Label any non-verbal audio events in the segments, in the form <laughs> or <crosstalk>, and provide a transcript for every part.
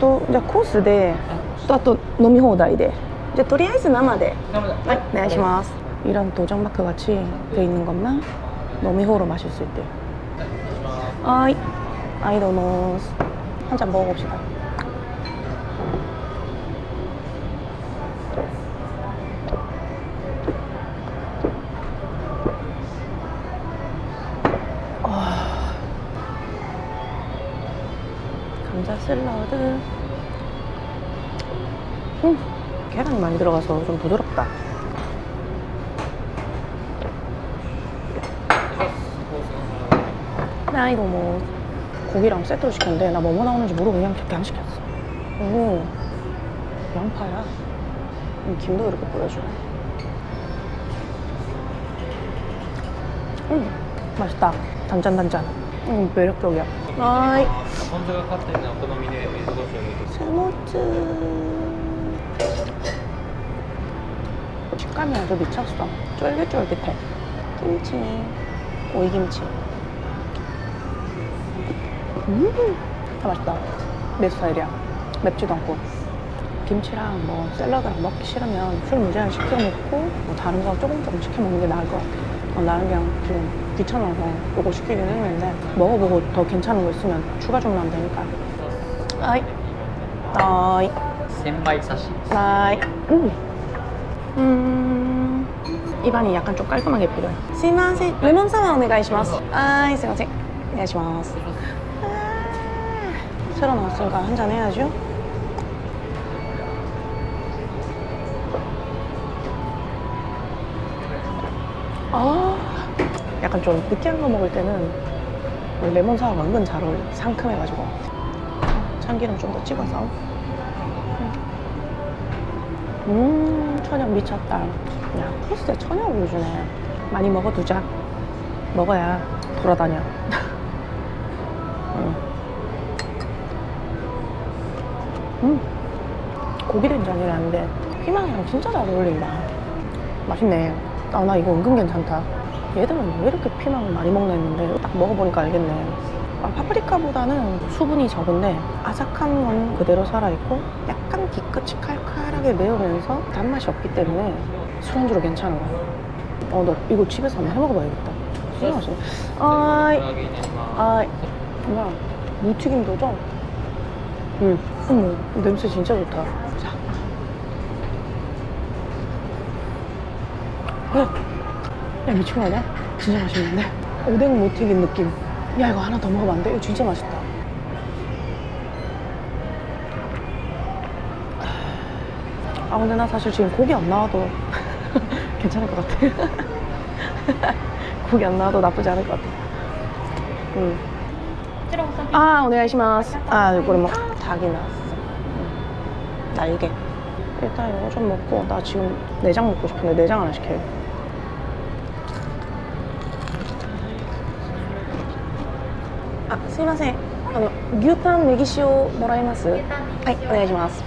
とじゃあコースでとあと飲み放題でじゃあとりあえず生ではいお願いします이런 도장마크 같이 돼 있는 것만 너미호로 마실 수 있대요 아이 아이 너무 한잔 먹어봅시다 아. 감자 샐러드 설탕이 많이 들어가서 좀 부드럽다. 나 이거 뭐 고기랑 세트로 시켰는데 나 뭐뭐 나오는지 모르고 그냥 저렇게 안 시켰어. 오 양파야. 김도 이렇게 뿌려줘 음 맛있다. 단짠단짠. 음 매력적이야. 아이. 세모츠 식감이 아주 미쳤어 쫄깃쫄깃해 김치 오이김치 음 아, 맛있다 내 스타일이야 맵지도 않고 김치랑 뭐 샐러드랑 먹기 싫으면 술 무제한 시켜 먹고 뭐 다른 거 조금 조금 시켜 먹는 게 나을 것 같아 어, 나는 그냥 지금 귀찮아서 이거 시키긴 했는데 먹어보고 더 괜찮은 거 있으면 추가 주문하면 되니까 아이 아이 千倍刺し 나이 음. 음. 입안이 약간 좀 깔끔하게 필요해요. 스마세 레몬사마 오네가이시마스. 아이 스마세 오네가이시마스. 아, 새로 나왔으니까 한 잔 해야죠. 아, 약간 좀 느끼한 거 먹을 때는 레몬사와 은근 잘 어울려. 상큼해가지고 참기름 좀 더 찍어서. 음. 천연 미쳤다. 야, 코스에 천연을 주네. 많이 먹어두자. 먹어야 돌아다녀. <laughs> 음. 음, 고기 된장이라는데 피망이랑 진짜 잘 어울린다. 맛있네. 아, 나 이거 은근 괜찮다. 얘들은 왜 이렇게 피망을 많이 먹나 했는데 딱 먹어보니까 알겠네. 아, 파프리카보다는 수분이 적은데 아삭한 건 그대로 살아있고 약간 약간 뒤끝이 칼칼하게 매우면서 단맛이 없기 때문에 술안주로 괜찮은 거야. 어, 나 이거 집에서 한번 해먹어봐야겠다. 술 마시네. 아이, 아이, 뭐야. 무튀김도죠? 응. 어머, 냄새 진짜 좋다. 자. 야, 미친 거 아니야? 진짜 맛있는데? 오뎅 무튀김 느낌. 야, 이거 하나 더 먹으면 안 돼? 이거 진짜 맛있다. 아, 근데 나 사실 지금 고기 안 나와도 <laughs> 괜찮을 것 같아. <laughs> 고기 안 나와도 나쁘지 않을 것 같아. 응. 아, 오네가이시마스. 아, 이거 뭐 닭이 나왔어. 응. 날개. 일단 이거 좀 먹고 나 지금 내장 먹고 싶은데 내장 하나 시켜요. 아, すいません。あの牛タンネギ塩もらえます？はい、お願いします。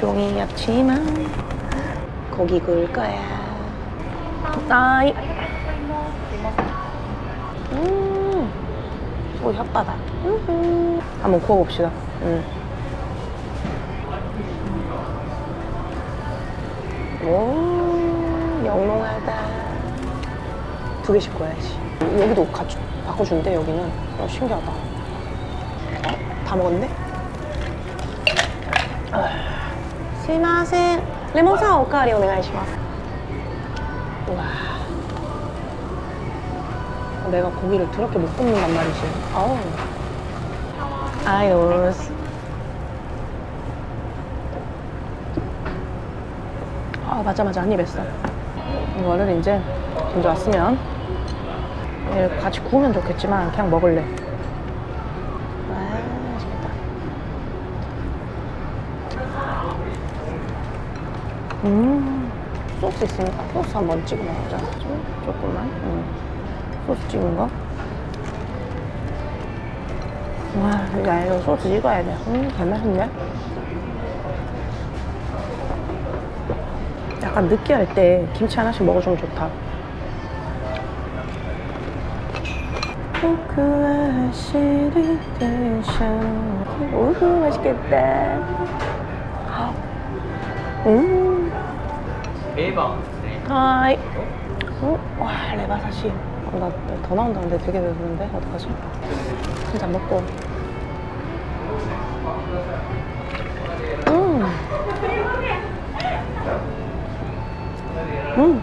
종이였지만 고기 구울 거야. 나이. 음, 오 혓바닥. 음흠. 한번 구워봅시다. 음. 오, 영롱하다. 두 개씩 구워야지. 여기도 같이 바꿔준대 여기는. 어, 신기하다. 어? 다 먹었네? 스마센 레몬사 오카리 오네가이시마스 와. 내가 고기를 더럽게 못 굽는단 말이지. 아우. 아유 아 맞아 맞아. 한 입 했어. 이거를 이제 진짜 왔으면 같이 구우면 좋겠지만 그냥 먹을래. 아, 맛있겠다. 음, 소스 있으니까 소스 한번 찍어 먹자. 좀, 조금만. 음. 소스 찍은 거. 와, 야, 이거 소스 찍어야 돼. 음, 개맛있네. 약간 느끼할 때 김치 하나씩 먹어주면 좋다. 포크아시리 텐션 오우 맛있겠다. 음. 하이. 오, 와 레바사시 어, 나더 나온다는데 되게 배부른데? 어떡하지? 일단 먹고. 음. 음.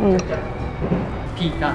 음. 비가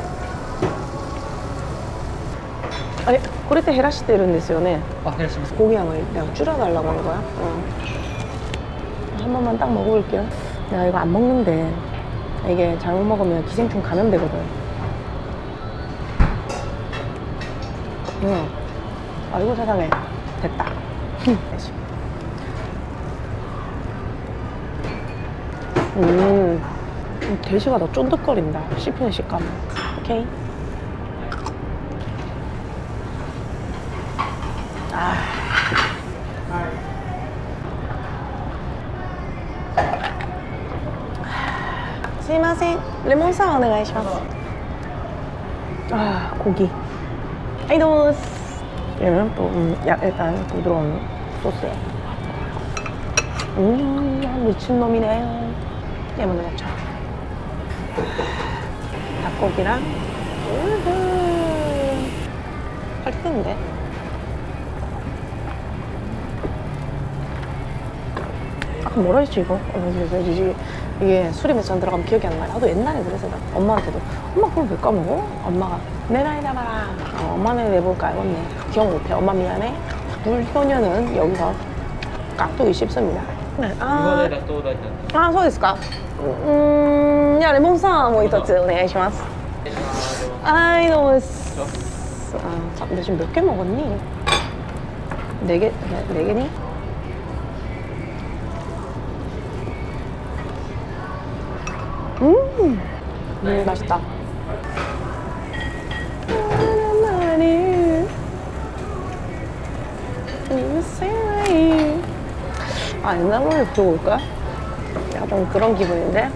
음. 아니, これって減らしてるんですよね.あ減らします 고기 양을 그냥 줄여달라고 하는 거야? 어. 한 번만 딱 먹어볼게요. 내가 이거 안 먹는데 이게 잘못 먹으면 기생충 감염되거든. 응. 아이고 세상에. 됐다. <laughs> 음. 돼지가 더 쫀득거린다. 씹히는 식감. 오케이. すいませんレモンサワーお願いします아 고기 아이 도스 얘는 또 음, 야, 약간 부드러운 소스에 음 미친놈이네 얘 먼저 먹자 닭고기랑 우후 맛있는데 아까 뭐라 했지 이거? 어, 이게, 이게, 이게, 이게 술이 몇 잔 들어가면 기억이 안 나요. 나도 옛날에 그래서 나 엄마한테도 엄마 그걸 왜 까먹어? 엄마가 내 나이 잡아라. 어, 엄마 나이 내볼까 알겠네. 기억 못해. 엄마 미안해. 불효녀는 여기서 깍두기 씹습니다. 네. 今 아, までだと大体 아, そうですか. 음, 야, 레몬 사와 뭐 이토츠 오네가이시마스. お願いします 아이 너무 아, 자, 너 지금 몇 개 먹었니? 네 개, 네, 네 개니? 음, 음 맛있다. 아, 옛날 노래 부르고 올까? 약간 그런 기분인데?